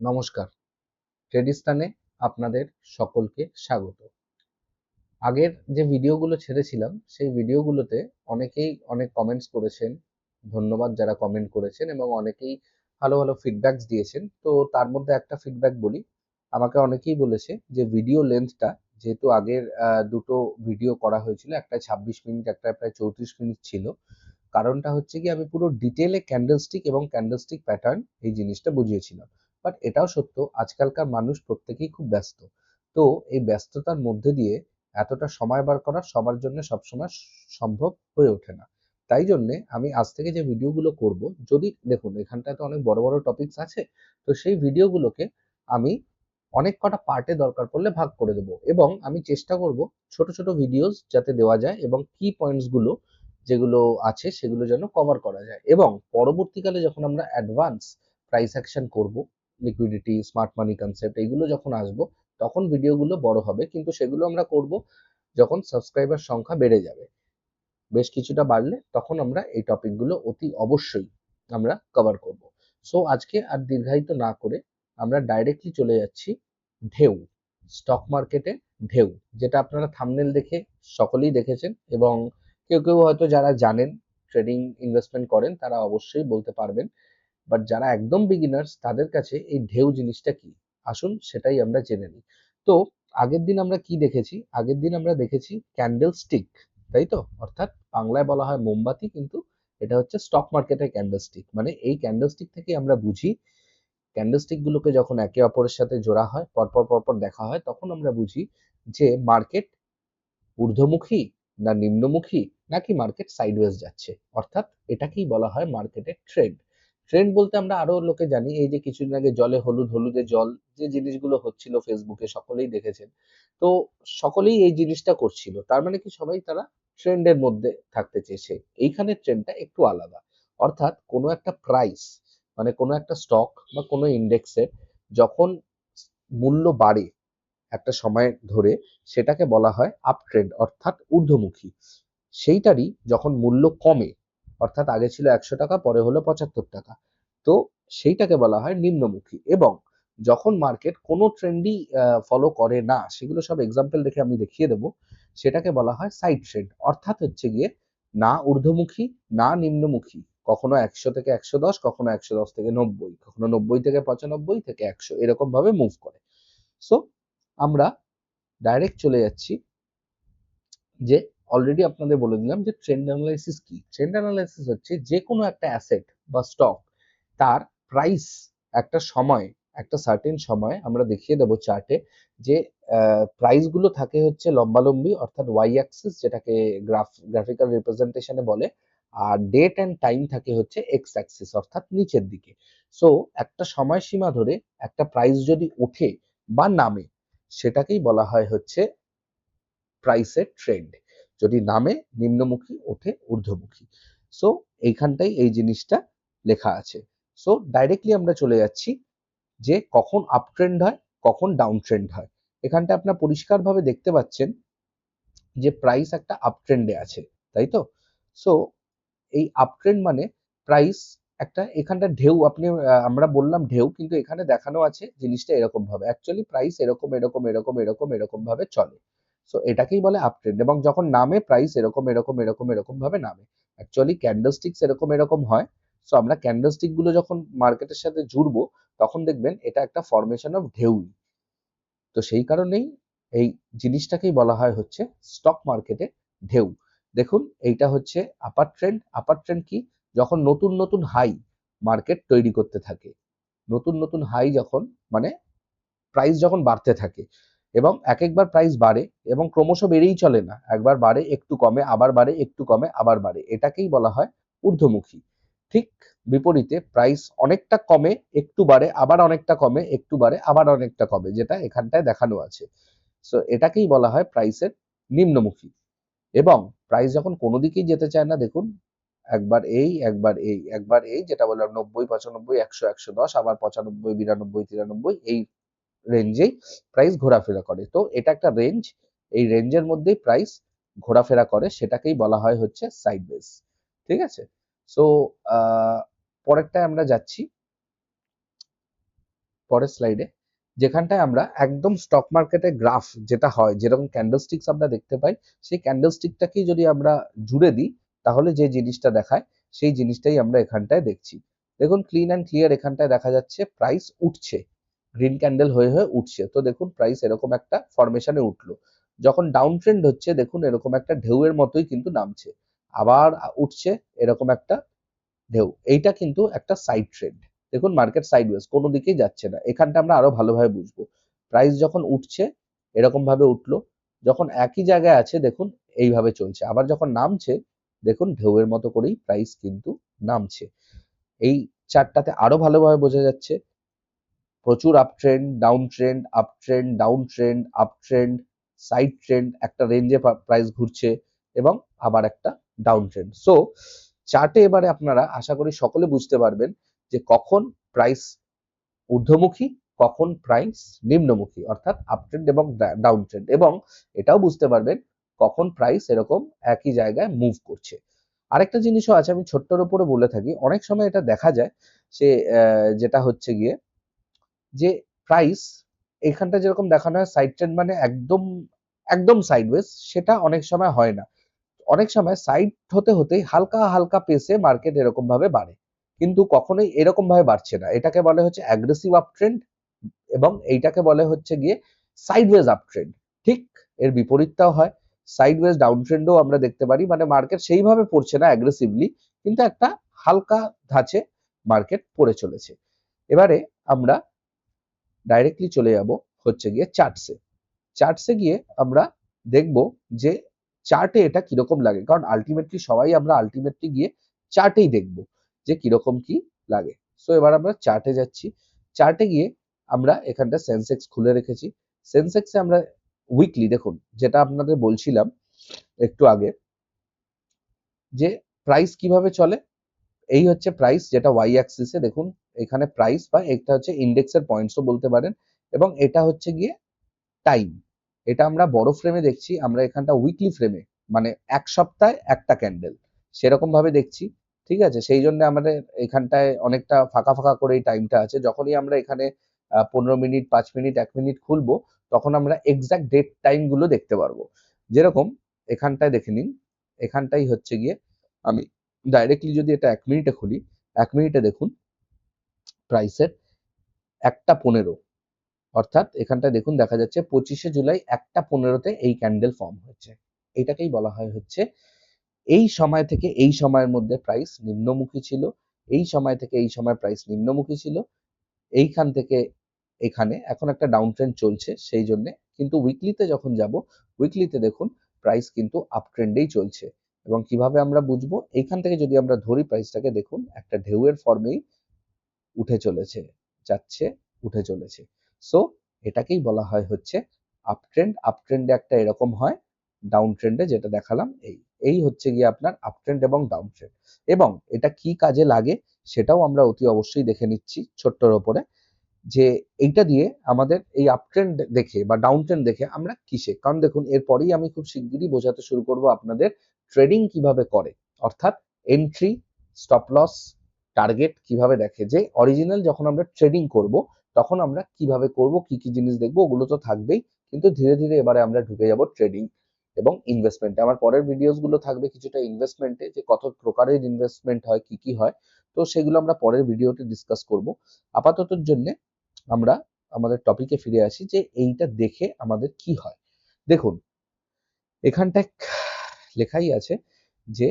নমস্কার। ট্রেডিস্তানে আপনাদের সকলকে স্বাগত। আগের যে ভিডিওগুলো ছেড়েছিলাম, সেই ভিডিওগুলোতে অনেকেই অনেক কমেন্টস করেছেন, ধন্যবাদ যারা কমেন্ট করেছেন এবং অনেকেই ভালো ভালো ফিডব্যাকস দিয়েছেন। তো তার মধ্যে একটা ফিডব্যাক বলি, আমাকে অনেকেই বলেছে যে ভিডিও লেন্থটা যেহেতু আগের দুটো ভিডিও করা হয়েছিল, একটা ছাব্বিশ মিনিট একটা প্রায় চৌত্রিশ মিনিট ছিল। কারণটা হচ্ছে কি, আমি পুরো ডিটেলে ক্যান্ডেলস্টিক এবং ক্যান্ডেলস্টিক প্যাটার্ন এই জিনিসটা বুঝিয়েছিলাম। বাট এটাও সত্য, আজকালকার মানুষ প্রত্যেকেই খুব ব্যস্ত। তো এই ব্যস্ততার মধ্যে দিয়ে এতটা সময় বার করা সবার জন্য সবসময় সম্ভব হয়ে ওঠে না। তাই জন্যে আমি আজ থেকে যে ভিডিওগুলো করব, যদি দেখুন এখানটায় তো অনেক বড় বড় টপিকস আছে, তো সেই ভিডিওগুলোকে আমি অনেক কটা পার্টে দরকার পড়লে ভাগ করে দেবো এবং আমি চেষ্টা করব ছোট ছোট ভিডিওস যাতে দেওয়া যায় এবং কি পয়েন্টসগুলো যেগুলো আছে সেগুলো যেন কভার করা যায়। এবং পরবর্তীকালে যখন আমরা অ্যাডভান্স প্রাইস অ্যাকশন করব লিকুইডিটি স্মার্ট মানি কনসেপ্ট এইগুলো যখন আসব, তখন ভিডিওগুলো বড় হবে। কিন্তু সেগুলো আমরা করব যখন সাবস্ক্রাইবার সংখ্যা বেড়ে যাবে। বেশ কিছুটা বাড়লে তখন আমরা এই টপিকগুলো অতি অবশ্যই আমরা কভার করব। সো আজকে আর দীর্ঘায়িত না করে আমরা ডাইরেক্টলি চলে যাচ্ছি ঢেউ স্টক মার্কেটে ঢেউ, যেটা আপনারা থামনেল দেখে সকলেই দেখেছেন এবং কেউ কেউ হয়তো যারা জানেন ট্রেডিং ইনভেস্টমেন্ট করেন, তারা অবশ্যই বলতে পারবেন বাট যারা একদম বিগিনার্স তাদের কাছে এই ঢেউ জিনিসটা কি? আসুন সেটাই আমরা জেনে নিই। তো আগের দিন আমরা কি দেখেছি? আগের দিন আমরা দেখেছি ক্যান্ডেল স্টিক তাই তো? অর্থাৎ বাংলায় বলা হয় মোমবাতি, কিন্তু এটা হচ্ছে স্টক মার্কেটের ক্যান্ডেল স্টিক মানে এই ক্যান্ডেল স্টিক থেকে আমরা বুঝি ক্যান্ডেল স্টিক গুলোকে যখন একে অপরের সাথে জোড়া হয়, পরপর পরপর দেখা হয়, তখন আমরা বুঝি যে মার্কেট ঊর্ধ্বমুখী না নিম্নমুখী, নাকি মার্কেট সাইডওয়েজ যাচ্ছে। অর্থাৎ এটাকেই বলা হয় মার্কেটের ট্রেন্ড ট্রেন্ড বলতে আমরা আরও লোকে জানি, এই যে কিছুদিন আগে জলে হলুদ, হলুদে জল, যে জিনিসগুলো হচ্ছিল ফেসবুকে সকলেই দেখেছেন। তো সকলেই এই জিনিসটা করছিল। তার মানে কি সবাই তারা ট্রেন্ডের মধ্যে থাকতে চেয়েছে। এইখানে ট্রেন্ডটা একটু আলাদা। অর্থাৎ কোনো একটা প্রাইস মানে কোনো একটা স্টক বা কোনো ইন্ডেক্সের যখন মূল্য বাড়ে একটা সময় ধরে, সেটাকে বলা হয় আপ ট্রেন্ড অর্থাৎ ঊর্ধ্বমুখী। সেইটারই যখন মূল্য কমে অর্থাৎ আগে ছিল একশো টাকা, পরে হলো পঁচাত্তর টাকা। তো সেইটাকে বলা হয় নিম্নমুখী এবং যখন মার্কেট কোনো ট্রেন্ডই ফলো করে না, সেগুলো সব এক্সাম্পল দেখে আমি দেখিয়ে দেবো, সেটাকে বলা হয় সাইড ট্রেন্ড অর্থাৎ হচ্ছে গিয়ে না ঊর্ধ্বমুখী, না নিম্নমুখী। কখনো একশো থেকে একশো দশ, কখনো একশো দশ থেকে নব্বই, কখনো নব্বই থেকে পঁচানব্বই থেকে একশো এরকম ভাবে মুভ করে। সো আমরা ডাইরেক্ট চলে যাচ্ছি যে অলরেডি আপনাদের বলে দিলাম যে ট্রেন্ড অ্যানালাইসিস কি? ট্রেন্ড অ্যানালাইসিস হচ্ছে যে কোনো একটা অ্যাসেট বা স্টক তার প্রাইস একটা সময়, একটা সার্টেন সময় আমরা দেখিয়ে দেবো চার্টে যে প্রাইসগুলো থাকে হচ্ছে লম্বালম্বি অর্থাৎ ওয়াই অ্যাক্সিস যেটাকে গ্রাফ গ্রাফিক্যাল রিপ্রেজেন্টেশনে বলে, আর ডেট অ্যান্ড টাইম থাকে হচ্ছে এক্স অ্যাক্সিস অর্থাৎ নিচের দিকে। সো একটা সময়সীমা ধরে একটা প্রাইস যদি ওঠে বা নামে, সেটাকেই বলা হয় হচ্ছে প্রাইসের ট্রেন্ড যদি নামে নিম্নমুখী ওঠে ঊর্ধ্বমুখী। সো এইখানটাই এই জিনিসটা লেখা আছে। সো ডাইরেক্টলি আমরা চলে যাচ্ছি যে কখন আপ ট্রেন্ড হয়, কখন ডাউন ট্রেন্ড হয়। এখানটা আপনার পরিষ্কারভাবে দেখতে পাচ্ছেন যে প্রাইস একটা আপ ট্রেন্ডে আছে, তাই তো? সো এই আপ ট্রেন্ড মানে প্রাইস একটা এখানটা ঢেউ, আপনি আমরা বললাম ঢেউ, কিন্তু এখানে দেখানো আছে জিনিসটা এরকম ভাবে অ্যাকচুয়ালি প্রাইস এরকম এরকম এরকম এরকম এরকম ভাবে চলে। সো এটাকেই বলে আপ ট্রেন্ড এবং যখন নামে প্রাইস এরকম এরকম এরকম এরকম ভাবে নামে অ্যাকচুয়ালি ক্যান্ডেলস্টিক্স এরকম এরকম হয়। সো আমরা ক্যান্ডেলস্টিকগুলো যখন মার্কেটের সাথে জুড়বো, তখন দেখবেন এটা একটা ফরমেশন অফ ঢেউ। তো সেই কারণেই এই জিনিসটাকেই বলা হয় হচ্ছে স্টক মার্কেটে ঢেউ। দেখুন, এইটা হচ্ছে আপার ট্রেন্ড আপার ট্রেন্ড কি? যখন নতুন নতুন হাই মার্কেট তৈরি করতে থাকে। নতুন নতুন হাই যখন মানে প্রাইস যখন বাড়তে থাকে এবং এক একবার প্রাইস বাড়ে এবং ক্রমশ বেড়েই চলে না। একবার বাড়ে, একটু কমে, আবার বাড়ে, একটু কমে, আবার বাড়ে। এটাকেই বলা হয় ঊর্ধ্বমুখী। ঠিক বিপরীতে প্রাইস অনেকটা কমে, একটু বাড়ে, আবার অনেকটা কমে, একটু বাড়ে, আবার অনেকটা কমে, যেটা এখানটায় দেখানো আছে। সো এটাকেই বলা হয় প্রাইসের নিম্নমুখী। এবং প্রাইস যখন কোনো দিকেই যেতে চায় না, দেখুন, একবার এই একবার এই একবার এই, যেটা বললাম নব্বই, পঁচানব্বই, একশো একশো দশ, আবার পঁচানব্বই, বিরানব্বই, তিরানব্বই, এই রেঞ্জেই প্রাইস ঘোরাফেরা করে। তো এটা একটা রেঞ্জ এই রেঞ্জের মধ্যেই প্রাইস ঘোরাফেরা করে, সেটাকেই বলা হয় হচ্ছে সাইডওয়েজ ঠিক আছে? সো পরেরটায় আমরা যাচ্ছি। পরের স্লাইডে যেখানটায় আমরা একদম স্টক মার্কেটের গ্রাফ যেটা হয়, যেরকম ক্যান্ডেলস্টিক্স আমরা দেখতে পাই, সেই ক্যান্ডেলস্টিকটাকেই যদি আমরা জুড়ে দিই, তাহলে যে জিনিসটা দেখায়, সেই জিনিসটাই আমরা এখানটায় দেখছি। দেখুন ক্লিন অ্যান্ড ক্লিয়ার এখানটায় দেখা যাচ্ছে প্রাইস উঠছে। গ্রিন ক্যান্ডেল হয়ে হয়ে উঠছে। তো দেখুন প্রাইস এরকম একটা ফরমেশনে উঠল। যখন ডাউন ট্রেন্ড হচ্ছে, দেখুন এরকম একটা ঢেউয়ের মতোই কিন্তু নামছে। আবার উঠছে এরকম একটা ঢেউ। এইটা কিন্তু একটা সাইড ট্রেন্ড দেখুন মার্কেট সাইডওয়েজ কোনো দিকেই যাচ্ছে না। এখানটা আমরা আরও ভালোভাবে বুঝব। প্রাইস যখন উঠছে, এরকম ভাবে উঠল। যখন একই জায়গায় আছে, দেখুন এইভাবে চলছে। আবার যখন নামছে, দেখুন ঢেউয়ের মতো করেই প্রাইস কিন্তু নামছে। এই চারটাতে আরও ভালোভাবে বোঝা যাচ্ছে। প্রচুর up trend down trend up trend down trend up trend side trend একটা রেঞ্জে প্রাইস ঘুরছে এবং আবার একটা ডাউন ট্রেন্ড সো চার্টে এবারে আপনারা আশা করি সকলে বুঝতে পারবেন যে কখন প্রাইস ঊর্ধ্বমুখী, কখন প্রাইস নিম্নমুখী, অর্থাৎ আপ ট্রেন্ড এবং ডাউন ট্রেন্ড এবং এটাও বুঝতে পারবেন কখন প্রাইস এরকম একই জায়গায় মুভ করছে। আরেকটা জিনিসও আছে আমি ছোট্টর উপরে বলে থাকি, অনেক সময় এটা দেখা যায় সে যেটা হচ্ছে গিয়ে যে প্রাইস এখানটা যেরকম দেখানো হয় সাইড ট্রেন্ড মানে একদম একদম সাইডওয়েজ সেটা অনেক সময় হয় না। অনেক সময় সাইড হতে হতেই হালকা হালকা পেসে মার্কেট এরকম ভাবে বাড়ে। কিন্তু কখনোই এরকম ভাবে বাড়ছে না। এটাকে বলে হচ্ছে অ্যাগ্রেসিভ আপ ট্রেন্ড এবং এইটাকে বলে হচ্ছে গিয়ে সাইডওয়েজ আপ ট্রেন্ড ঠিক এর বিপরীতটাও হয়। সাইডওয়েজ ডাউন ট্রেন্ডও আমরা দেখতে পারি। মানে মার্কেট সেইভাবে পড়ছে না অ্যাগ্রেসিভলি কিন্তু একটা হালকা ধাঁচে মার্কেট পড়ে চলেছে। এবারে আমরা ডাইরেক্টলি চলে যাব হচ্ছে গিয়ে চার্টসে চার্টসে গিয়ে আমরা দেখব যে চার্টে এটা কীরকম লাগে। কারণ আলটিমেটলি সবাই আমরা আলটিমেটলি গিয়ে চার্টেই দেখব যে কীরকম কি লাগে। সো এবার আমরা চার্টে যাচ্ছি। চার্টে গিয়ে আমরা এখানটা সেন্সেক্স খুলে রেখেছি। সেন্সেক্সে আমরা উইকলি দেখুন, যেটা আপনাদের বলছিলাম একটু আগে, যে প্রাইস কীভাবে চলে? এই হচ্ছে প্রাইস যেটা ওয়াই অ্যাক্সিসে দেখুন এখানে প্রাইস বা এটা হচ্ছে ইন্ডেক্সের পয়েন্টসও বলতে পারেন এবং এটা হচ্ছে গিয়ে টাইম এটা আমরা বড় ফ্রেমে দেখছি, আমরা এখানটা উইকলি ফ্রেমে মানে এক সপ্তাহে একটা ক্যান্ডেল সেরকম ভাবে দেখছি, ঠিক আছে? সেই জন্য আমাদের এখানটায় অনেকটা ফাঁকা ফাঁকা করে এই টাইমটা আছে। যখনই আমরা এখানে পনেরো মিনিট, পাঁচ মিনিট, এক মিনিট খুলবো, তখন আমরা এক্সাক্ট ডেট টাইমগুলো দেখতে পারব। যেরকম এখানটায় দেখে নিন, এখানটাই হচ্ছে গিয়ে আমি ডাইরেক্টলি যদি এটা এক মিনিটে খুলি, এক মিনিটে দেখুন প্রাইসের একটা পনেরো। অর্থাৎ এখানটায় দেখুন দেখা যাচ্ছে পঁচিশে জুলাই একটা পনেরোতে এই ক্যান্ডেল ফর্ম হয়েছে। এটাকেই বলা হয় হচ্ছে এই সময় থেকে এই সময়ের মধ্যে প্রাইস নিম্নমুখী ছিল, এই সময় থেকে এই সময় প্রাইস নিম্নমুখী ছিল, এইখান থেকে এখানে এখন একটা ডাউন ট্রেন্ড চলছে সেই জন্য, কিন্তু উইকলিতে যখন যাব উইকলিতে দেখুন প্রাইস কিন্তু আপ ট্রেন্ডেই চলছে। এবং কীভাবে আমরা বুঝব? এইখান থেকে যদি আমরা ধরি প্রাইসটাকে দেখুন, একটা ঢেউয়ের ফর্মেই উঠে চলেছে, যাচ্ছে, উঠে চলেছে। সো এটাকেই বলা হয় হচ্ছে আপ ট্রেন্ড আপ ট্রেন্ডে একটা এরকম হয় ডাউন ট্রেন্ডে যেটা দেখালাম এই। এই হচ্ছে গিয়ে আপনার আপ ট্রেন্ড এবং ডাউন ট্রেন্ড এবং এটা কি কাজে লাগে সেটাও আমরা অতি অবশ্যই দেখে নিচ্ছি ছোট্টর ওপরে, যে এইটা দিয়ে আমাদের এই আপ ট্রেন্ড দেখে বা ডাউন ট্রেন্ড দেখে আমরা কিসে। কারণ দেখুন এরপরেই আমি খুব শিগগিরই বোঝাতে শুরু করব আপনাদের ট্রেডিং কীভাবে করে। অর্থাৎ এন্ট্রি স্টপ লস টার্গেট কীভাবে দেখে? যে অরিজিনাল যখন আমরা ট্রেডিং করব, তখন আমরা কীভাবে করব? কি কি জিনিস দেখব? ওগুলো তো থাকবেই। কিন্তু ধীরে ধীরে এবারে আমরা ঢুকে যাব ট্রেডিং এবং ইনভেস্টমেন্টে আমার পরের ভিডিওসগুলো থাকবে কিছুটা ইনভেস্টমেন্টে যে কত প্রকারের ইনভেস্টমেন্ট হয়, কি কি হয়। তো সেগুলো আমরা পরের ভিডিওতে ডিসকাস করব। আপাততর জন্য আমরা আমাদের টপিকে ফিরে আসি যে এইটা দেখে আমাদের কি হয়। দেখুন, এখানটায় লেখাই আছে যে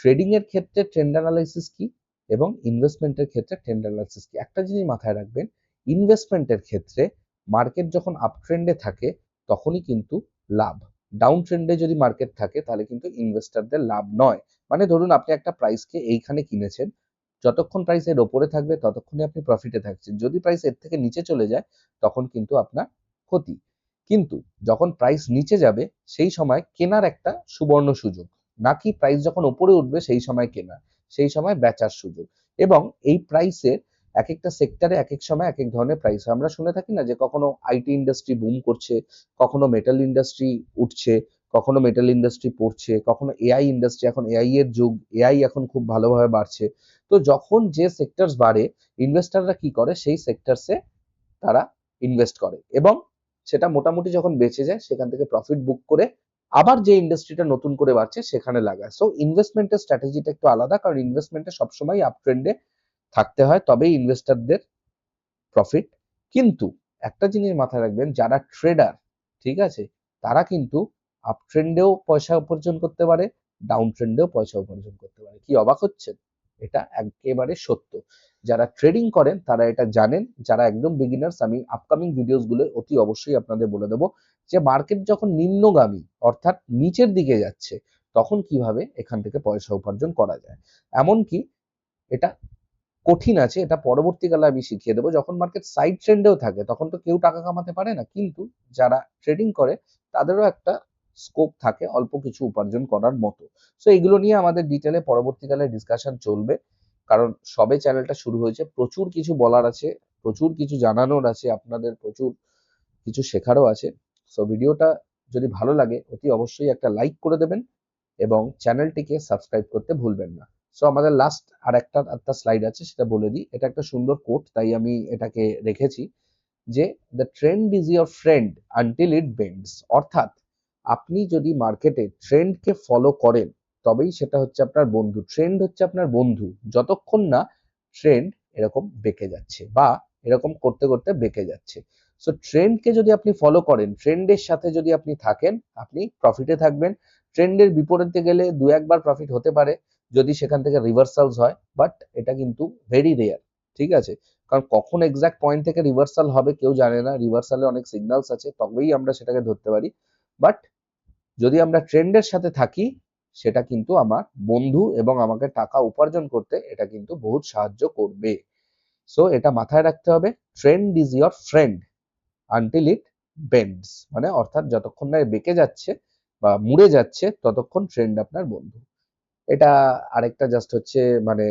ট্রেডিং এর ক্ষেত্রে ট্রেন্ড অ্যানালাইসিস কি? এবং ইনভেস্টমেন্টের ক্ষেত্রে ট্রেন্ড অ্যানালাইসিস কি? একটা জিনিস মাথায় রাখবেন ইনভেস্টমেন্টের ক্ষেত্রে মার্কেট যখন আপ ট্রেন্ডে থাকে, তখনই কিন্তু লাভ। ডাউন ট্রেন্ডে যদি মার্কেট থাকে, তাহলে কিন্তু ইনভেস্টারদের লাভ নয়। মানে ধরুন আপনি একটা প্রাইসকে এইখানে কিনেছেন, যতক্ষণ প্রাইস এর ওপরে থাকবে ততক্ষণই আপনি প্রফিটে থাকছেন। যদি প্রাইস এর থেকে নিচে চলে যায়, তখন কিন্তু আপনার ক্ষতি। কিন্তু যখন প্রাইস নিচে যাবে, সেই সময় কেনার একটা সুবর্ণ সুযোগ। নাকি প্রাইস যখন ওপরে উঠবে, সেই সময় কেনা। সেই সময় বেচার সুযোগ। এবং এই প্রাইসের এক একটা সেক্টরে এক এক সময় এক এক ধরনের প্রাইস আমরা শুনে থাকি না যে কখনো আইটি ইন্ডাস্ট্রি বুম করছে, কখনো মেটাল ইন্ডাস্ট্রি উঠছে, কখনো মেটাল ইন্ডাস্ট্রি পড়ছে, কখনো এআই ইন্ডাস্ট্রি এখন এআই এর যুগ এআই এখন খুব ভালোভাবে বাড়ছে। তো যখন যে সেক্টরস বাড়ে ইনভেস্টাররা কি করে? সেই সেক্টরসে তারা ইনভেস্ট করে। এবং সেটা মোটামুটি যখন বেঁচে যায়, সেখান থেকে প্রফিট বুক করে আবার যে ইন্ডাস্ট্রিটা নতুন করে বাড়ছে, সেখানে লাগায়। সো ইনভেস্টমেন্টের স্ট্র্যাটেজিটা একটু আলাদা, কারণ ইনভেস্টমেন্টে সবসময় আপ ট্রেন্ডে থাকতে হয়, তবেই ইনভেস্টারদের প্রফিট কিন্তু একটা জিনিস মাথায় রাখবেন, যারা ট্রেডার ঠিক আছে, তারা কিন্তু আপ ট্রেন্ডেও পয়সা উপার্জন করতে পারে ডাউন ট্রেন্ডেও পয়সা উপার্জন করতে পারে। কি অবাক হচ্ছেন? এটা একেবারে সত্য। যারা ট্রেডিং করেন, তারা এটা জানেন। যারা একদম বিগিনার্স আমি আপকামিং ভিডিওসগুলো অতি অবশ্যই আপনাদের বলে দেবো। যে মার্কেট যখন নিম্নগামী, অর্থাৎ নিচের দিকে যাচ্ছে, তখন কীভাবে এখান থেকে পয়সা উপার্জন করা যায়? এমনকি এটা কঠিন আছে, এটা পরবর্তীকালে আমি শিখিয়ে দেবো। যখন মার্কেট সাইড ট্রেন্ডেও থাকে, তখন তো কেউ টাকা কামাতে পারে না। কিন্তু যারা ট্রেডিং করে, তাদেরও একটা স্কোপ থাকে অল্প কিছু উপার্জন করার মতো। সো এগুলো নিয়ে আমাদের ডিটেলে পরবর্তীকালে ডিসকাশন চলবে। কারণ সবে চ্যানেলটা শুরু হয়েছে, প্রচুর কিছু বলার আছে, প্রচুর কিছু জানানোর আছে আপনাদের, প্রচুর কিছু শেখারও আছে। সো ভিডিওটা যদি ভালো লাগে, অতি অবশ্যই একটা লাইক করে দেবেন এবং চ্যানেলটিকে সাবস্ক্রাইব করতে ভুলবেন না। সো আমাদের লাস্ট আর একটা একটা স্লাইড আছে, সেটা বলে দিই। এটা একটা সুন্দর কোট তাই আমি এটাকে রেখেছি যে the trend is your friend until it bends অর্থাৎ, আপনি যদি মার্কেটে ট্রেন্ডকে ফলো করেন, তবেই সেটা হচ্ছে আপনার বন্ধু। ট্রেন্ড হচ্ছে আপনার বন্ধু। যতক্ষণ না ট্রেন্ড এরকম বেঁকে যাচ্ছে বা এরকম করতে করতে বেঁকে যাচ্ছে। সো ট্রেন্ডকে যদি আপনি ফলো করেন ট্রেন্ডের সাথে যদি আপনি থাকেন, আপনি প্রফিটে থাকবেন। ট্রেন্ডের বিপরীতে গেলে দু একবার প্রফিট হতে পারে, যদি সেখান থেকে রিভার্সালস হয় বাট এটা কিন্তু ভেরি রেয়ার ঠিক আছে? কারণ কখন এক্সাক্ট পয়েন্ট থেকে রিভার্সাল হবে কেউ জানে না রিভার্সালে অনেক সিগন্যালস আছে, তবেই আমরা সেটাকে ধরতে পারি। বাট যদি আমরা ট্রেন্ডের সাথে থাকি, সেটা কিন্তু আমার বন্ধু এবং আমাকে টাকা উপার্জন করতে এটা কিন্তু বহুত সাহায্য করবে। সো এটা মাথায় রাখতে হবে trend is your friend until it bends মানে অর্থাৎ যতক্ষণ না বেঁকে যাচ্ছে বা মুড়ে যাচ্ছে, ততক্ষণ ট্রেন্ড আপনার বন্ধু। এটা আরেকটা জাস্ট হচ্ছে মানে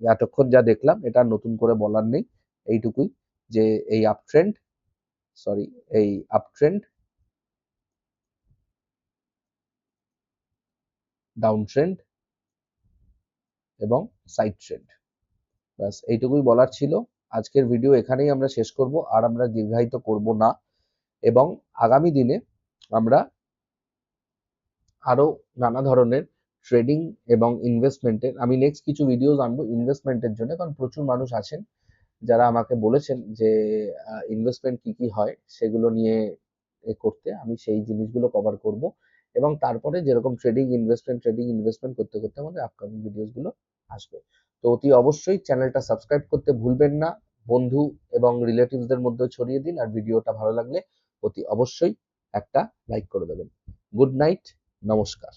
এতক্ষণ যা দেখলাম, এটা নতুন করে বলার নেই, এইটুকুই যে এই আপ ট্রেন্ড সরি এই আপ ট্রেন্ড ডাউন ট্রেন্ড এবং সাইড ট্রেন্ড ব্যাস, এইটুকুই বলার ছিল। আজকের ভিডিও এখানেই আমরা শেষ করব, আর আমরা দীর্ঘায়িত করব না। এবং আগামী দিনে আমরা আরও নানা ধরনের ট্রেডিং এবং ইনভেস্টমেন্টের আমি নেক্সট কিছু ভিডিওস আনব ইনভেস্টমেন্টের জন্য, কারণ প্রচুর মানুষ আছেন যারা আমাকে বলেছেন যে ইনভেস্টমেন্ট কি কি হয় সেগুলো নিয়ে করতে। আমি সেই জিনিসগুলো কভার করব এবং তারপরে যেরকম ট্রেডিং ইনভেস্টমেন্ট ট্রেডিং ইনভেস্টমেন্ট করতে করতে আমাদের আপকামিং ভিডিওসগুলো আসবে। তো অতি অবশ্যই চ্যানেলটা সাবস্ক্রাইব করতে ভুলবেন না। বন্ধু এবং রিলেটিভসদের মধ্যে ছড়িয়ে দিন আর ভিডিওটা ভালো লাগলে অতি অবশ্যই একটা লাইক করে দেবেন। গুড নাইট, নমস্কার।